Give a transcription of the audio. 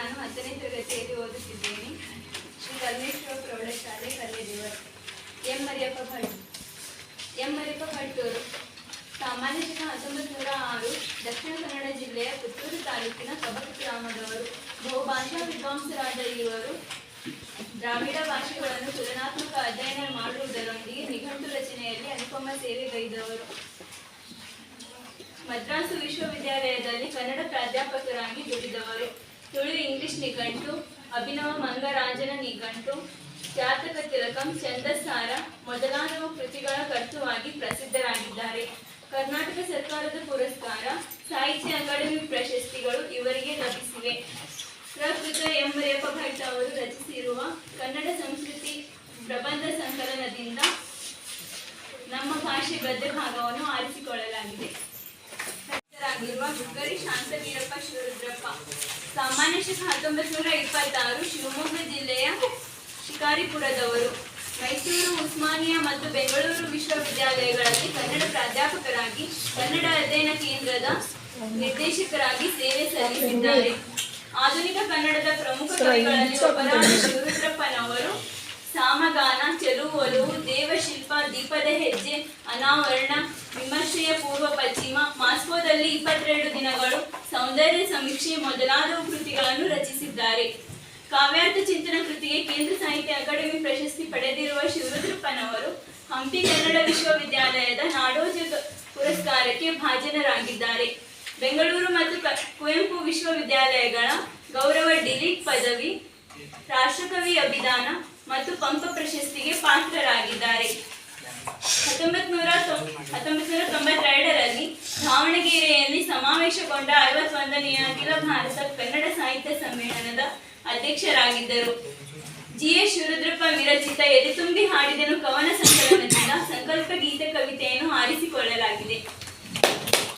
ನಾನು ಹತ್ತನೇ ತರಗತಿಯಲ್ಲಿ ಓದುತ್ತಿದ್ದೇನೆ. ಶ್ರೀ ಪರಮೇಶ್ವರ ಪ್ರೌಢಶಾಲೆ ಕಲ್ಲೇದೇವರು. ಎಂ ಮರಿಯಪ್ಪ ಭಟ್. ಎಂ ಮರಿಯಪ್ಪ ಭಟ್ಟೂರು ಸಾಮಾನ್ಯ ಜನ ಹತ್ತೊಂಬತ್ತು ನೂರ ಆರು ದಕ್ಷಿಣ ಕನ್ನಡ ಜಿಲ್ಲೆಯ ಪುತ್ತೂರು ತಾಲೂಕಿನ ಕಬಕ್ ಗ್ರಾಮದವರು. ಬಹುಭಾಷಾ ವಿದ್ವಾಂಸರಾದ ಇವರು ದ್ರಾವಿಡ ಭಾಷೆಗಳನ್ನು ತುಲನಾತ್ಮಕ ಅಧ್ಯಯನ ಮಾಡುವುದರೊಂದಿಗೆ ನಿಘಂಟು ರಚನೆಯಲ್ಲಿ ಅನುಪಮ ಸೇವೆಗೈದವರು ಮದ್ರಾಸು ವಿಶ್ವವಿದ್ಯಾಲಯದಲ್ಲಿ ಕನ್ನಡ ಪ್ರಾಧ್ಯಾಪಕರಾಗಿ ದುಡಿದವರು. ತುಳು ಇಂಗ್ಲಿಷ್ ನಿಘಂಟು, ಅಭಿನವ ಮಂಗರಾಜನ ನಿಘಂಟು, ಜಾತಕ ತಿಲಕಂ ಚಂದಸಾರ ಮೊದಲಾದವು ಕೃತಿಗಳ ಕರ್ತುವಾಗಿ ಪ್ರಸಿದ್ಧರಾಗಿದ್ದಾರೆ. ಕರ್ನಾಟಕ ಸರ್ಕಾರದ ಪುರಸ್ಕಾರ, ಸಾಹಿತ್ಯ ಅಕಾಡೆಮಿ ಪ್ರಶಸ್ತಿಗಳು ಇವರಿಗೆ ಲಭಿಸಿವೆ. ಪ್ರಕೃತ ಎಂ ರೇಪಭಟ್ ಅವರು ರಚಿಸಿರುವ ಕನ್ನಡ ಸಂಸ್ಕೃತಿ ಪ್ರಬಂಧ ಸಂಕಲನದಿಂದ ನಮ್ಮ ಭಾಷೆ ಗದ್ಯ ಭಾಗವನ್ನು ಆರಿಸಿಕೊಳ್ಳಲಾಗಿದೆ. ಶಾಂತ ಶಾಂತವೀರಪ್ಪ ಶಿವರುದ್ರಪ್ಪ. ಸಾಮಾನ್ಯ ಶಕ ಹತ್ತೊಂಬತ್ತು ನೂರ ಇಪ್ಪತ್ತಾರು ಶಿವಮೊಗ್ಗ ಜಿಲ್ಲೆಯ ಶಿಕಾರಿಪುರದವರು. ಮೈಸೂರು ಉಸ್ಮಾನಿಯಾ ಮತ್ತು ಬೆಂಗಳೂರು ವಿಶ್ವವಿದ್ಯಾಲಯಗಳಲ್ಲಿ ಕನ್ನಡ ಪ್ರಾಧ್ಯಾಪಕರಾಗಿ ಕನ್ನಡ ಅಧ್ಯಯನ ಕೇಂದ್ರದ ನಿರ್ದೇಶಕರಾಗಿ ಸೇವೆ ಸಲ್ಲಿಸಿದ್ದಾರೆ. ಆಧುನಿಕ ಕನ್ನಡದ ಪ್ರಮುಖ ಕವಿಗಳಲ್ಲಿ ಒಬ್ಬರಾದ ಶಿವರುದ್ರಪ್ಪನವರು ಸಾಮಗಾನ ಚೆಲುವು ಒಲವು ದೇವಶಿಲ್ಪ ದೀಪದ ಹೆಜ್ಜೆ ಅನಾವರಣ ವಿಮರ್ಶೆಯ ಪೂರ್ವ ಪಶ್ಚಿಮ ಮಾಸ್ಕೋದಲ್ಲಿ ಇಪ್ಪತ್ತೆರಡು ದಿನಗಳು ಸೌಂದರ್ಯ ಸಮೀಕ್ಷೆ ಮೊದಲಾದ ಕೃತಿಗಳನ್ನು ರಚಿಸಿದ್ದಾರೆ. ಕಾವ್ಯಾರ್ಥ ಚಿಂತನ ಕೃತಿಗೆ ಕೇಂದ್ರ ಸಾಹಿತ್ಯ ಅಕಾಡೆಮಿ ಪ್ರಶಸ್ತಿ ಪಡೆದಿರುವ ಶಿವರುದ್ರಪ್ಪನವರು ಹಂಪಿ ಕನ್ನಡ ವಿಶ್ವವಿದ್ಯಾಲಯದ ನಾಡೋಜ ಪುರಸ್ಕಾರಕ್ಕೆ ಭಾಜನರಾಗಿದ್ದಾರೆ. ಬೆಂಗಳೂರು ಮತ್ತು ಕುವೆಂಪು ವಿಶ್ವವಿದ್ಯಾಲಯಗಳ ಗೌರವ ಡಿಲೀಟ್ ಪದವಿ, ರಾಷ್ಟ್ರಕವಿ ಅಭಿದಾನ ಮತ್ತು ಪಂಪ ಪ್ರಶಸ್ತಿಗೆ ಪಾತ್ರರಾಗಿದ್ದಾರೆ. ಹತ್ತೊಂಬತ್ ನೂರ ಹತ್ತೊಂಬತ್ ನೂರ ತೊಂಬತ್ತೆರಡರಲ್ಲಿ ದಾವಣಗೆರೆಯಲ್ಲಿ ಸಮಾವೇಶಗೊಂಡ ಐವತ್ತೊಂದನೆಯ ಅಖಿಲ ಭಾರತ ಕನ್ನಡ ಸಾಹಿತ್ಯ ಸಮ್ಮೇಳನದ ಅಧ್ಯಕ್ಷರಾಗಿದ್ದರು. ಜಿ ಎಸ್ ಶಿವರುದ್ರಪ್ಪ ವಿರಚಿತ ಎದೆ ತುಂಬಿ ಹಾಡಿದನು ಕವನ ಸಂಕಲನದಿಂದ ಸಂಕಲ್ಪ ಗೀತೆ ಕವಿತೆಯನ್ನು ಆರಿಸಿಕೊಳ್ಳಲಾಗಿದೆ.